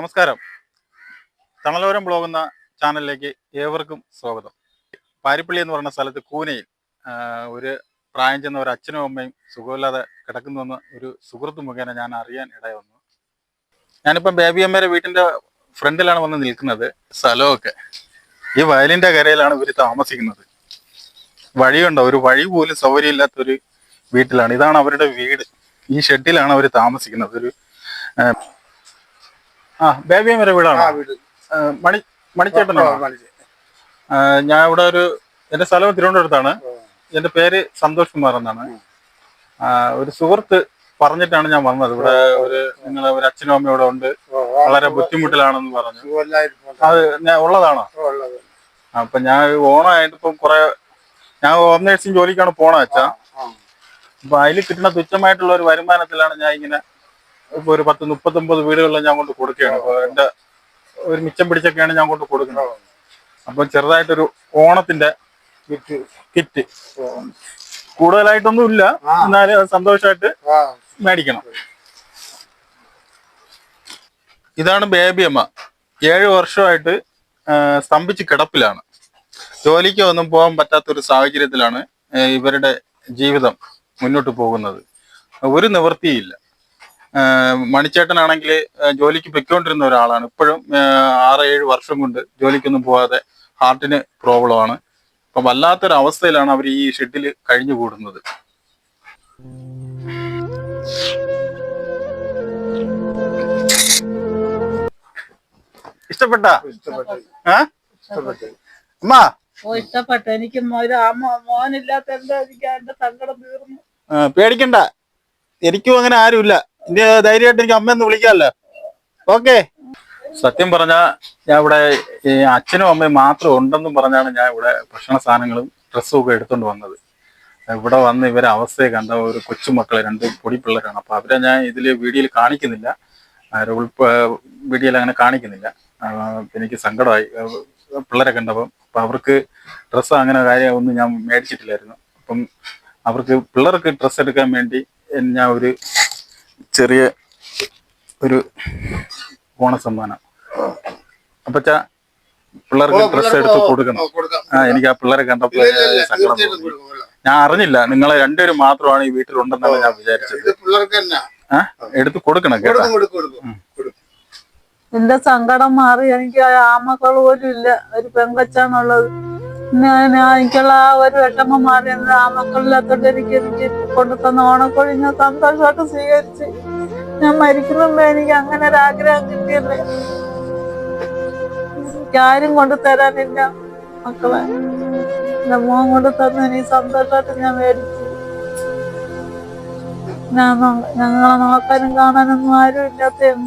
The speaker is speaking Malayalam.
നമസ്കാരം. തണലോരം ബ്ലോഗ് എന്ന ചാനലിലേക്ക് ഏവർക്കും സ്വാഗതം. പാരിപ്പള്ളി എന്ന് പറയുന്ന സ്ഥലത്ത് കൂനയിൽ ഒരു പ്രായം ചെന്ന ഒരു അച്ഛനും അമ്മയും സുഖമില്ലാതെ കിടക്കുന്നുവെന്ന് ഒരു സുഹൃത്ത് മുഖേന ഞാൻ അറിയാൻ ഇടയ വന്നു. ഞാനിപ്പം ബേബി അമ്മയുടെ വീട്ടിന്റെ ഫ്രണ്ടിലാണ് വന്ന് നിൽക്കുന്നത് സ്ഥലമൊക്കെ. ഈ വയലിന്റെ കരയിലാണ് ഇവർ താമസിക്കുന്നത്. വഴിയുണ്ടോ? ഒരു വഴി പോലും സൗകര്യമില്ലാത്തൊരു വീട്ടിലാണ്. ഇതാണ് അവരുടെ വീട്. ഈ ഷെഡിലാണ് അവർ താമസിക്കുന്നത്. ഒരു ആ, ആ ബേബി അമ്മയുടെ വീടാണോ മണി മണിച്ചേട്ടനോ ഞാൻ ഇവിടെ ഒരു എന്റെ സ്ഥലം തിരുവനന്തപുരത്താണ്. എന്റെ പേര് സന്തോഷ് കുമാർ എന്നാണ്. ഒരു സുഹൃത്ത് പറഞ്ഞിട്ടാണ് ഞാൻ വന്നത്. ഇവിടെ ഒരു നിങ്ങൾ ഒരു അച്ഛനും അമ്മയും ഇവിടെ ഉണ്ട്. വളരെ ബുദ്ധിമുട്ടിലാണെന്ന് പറഞ്ഞു. അത് ഞാൻ ഉള്ളതാണോ. അപ്പൊ ഞാൻ ഓണമായിട്ട് ഇപ്പം കുറെ ഞാൻ ഹോം നേഴ്സിംഗ് ജോലിക്കാണ് പോണ അച്ഛാ. അപ്പൊ അതിൽ കിട്ടുന്ന തുച്ഛമായിട്ടുള്ള ഒരു വരുമാനത്തിലാണ് ഞാൻ ഇങ്ങനെ ഇപ്പൊ ഒരു പത്ത് മുപ്പത്തൊമ്പത് വീടുകളിലും ഞാൻ കൊണ്ട് കൊടുക്കുകയാണ്. എന്റെ ഒരു മിച്ചം പിടിച്ചൊക്കെയാണ് ഞാൻ കൊണ്ട് കൊടുക്കുന്നത്. അപ്പൊ ചെറുതായിട്ടൊരു ഓണത്തിന്റെ കിറ്റ്. കിറ്റ്. കൂടുതലായിട്ടൊന്നും ഇല്ല എന്നാലും സന്തോഷമായിട്ട് മേടിക്കണം. ഇതാണ് ബേബി അമ്മ. ഏഴ് വർഷമായിട്ട് സ്തംഭിച്ച് കിടപ്പിലാണ്. ജോലിക്ക് ഒന്നും പോകാൻ പറ്റാത്തൊരു സാഹചര്യത്തിലാണ് ഇവരുടെ ജീവിതം മുന്നോട്ട് പോകുന്നത്. ഒരു നിവൃത്തിയില്ല മണിച്ചേട്ടനാണെങ്കിൽ ജോലിക്ക് പൊയ്ക്കൊണ്ടിരുന്ന ഒരാളാണ്. ഇപ്പോഴും ആറ് ഏഴ് വർഷം കൊണ്ട് ജോലിക്കൊന്നും പോകാതെ ഹാർട്ടിന് പ്രോബ്ലമാണ്. അപ്പൊ വല്ലാത്തൊരു അവസ്ഥയിലാണ് അവർ ഈ ഷെഡിൽ കഴിഞ്ഞു കൂടുന്നത്. ഇഷ്ടപ്പെട്ട. അമ്മ ഓ ഇഷ്ടപ്പെട്ടു. എനിക്ക് മോനില്ലാത്ത എന്താ എനിക്ക് സങ്കടം തീർന്നു. പേടിക്കണ്ട. എനിക്കും അങ്ങനെ ആരുമില്ല. ഇനി ധൈര്യമായിട്ട് എനിക്ക് അമ്മയെന്ന് വിളിക്കാമല്ലോ. ഓക്കെ. സത്യം പറഞ്ഞ ഞാൻ ഇവിടെ ഈ അച്ഛനും അമ്മയും മാത്രം ഉണ്ടെന്നും പറഞ്ഞാണ് ഞാൻ ഇവിടെ ഭക്ഷണ സാധനങ്ങളും ഡ്രസ്സും ഒക്കെ എടുത്തുകൊണ്ട് വന്നത്. ഇവിടെ വന്ന് ഇവരെ അവസ്ഥയെ കണ്ട ഒരു കൊച്ചുമക്കളെ രണ്ട് പൊടി പിള്ളേരാണ്. അപ്പൊ അവരെ ഞാൻ ഇതിൽ വീഡിയോയിൽ കാണിക്കുന്നില്ല. അവരെ ഉൾപ്പ വീഡിയോയിൽ അങ്ങനെ കാണിക്കുന്നില്ല. എനിക്ക് സങ്കടമായി. പിള്ളേരെ കണ്ടപ്പം അപ്പൊ അവർക്ക് ഡ്രസ്സ് അങ്ങനെ കാര്യം ഒന്നും ഞാൻ മേടിച്ചിട്ടില്ലായിരുന്നു. അപ്പം അവർക്ക് പിള്ളേർക്ക് ഡ്രസ്സ് എടുക്കാൻ വേണ്ടി ഞാൻ ഒരു ചെറിയ ഒരു ഓണ സമ്മാനം അപ്പച്ച പിള്ളേർക്ക് ഡ്രസ്സ് എടുത്ത് കൊടുക്കണം. ആ എനിക്ക് ആ പിള്ളേരെ കണ്ടപ്പോൾ സങ്കടം തോന്നി. ഞാൻ അറിഞ്ഞില്ല നിങ്ങളെ രണ്ടുപേരും മാത്രമാണ് ഈ വീട്ടിലുണ്ടെന്നാണ് ഞാൻ വിചാരിച്ചത്. ആ എടുത്ത് കൊടുക്കണം കേട്ടോ. എന്റെ സങ്കടം മാറി. എനിക്ക് ആമക്കൾ പോലും ഇല്ല. ഒരു പെങ്കച്ചാണുള്ളത്. ഞാൻ എനിക്കുള്ള ആ ഒരു വിഷമം മാറി. എന്റെ ആമക്കളില്ലാത്തോണ്ട് എനിക്ക് എനിക്ക് കൊണ്ടു തന്ന ഓണക്കോഴി ഞാൻ സന്തോഷമായിട്ട് സ്വീകരിച്ച് ഞാൻ മരിക്കുന്നുമ്പോ എനിക്ക് അങ്ങനെ ഒരു ആഗ്രഹം കിട്ടിയല്ലേ? എനിക്ക് ആരും കൊണ്ടു തരാനില്ല മക്കളെ. എന്റെ മോൻ കൊണ്ട് തന്നു എനിക്ക് സന്തോഷമായിട്ട് ഞാൻ മേടിച്ചു. ഞാൻ ഞങ്ങളെ നോക്കാനും കാണാനൊന്നും ആരും ഇല്ലാത്തതാണ്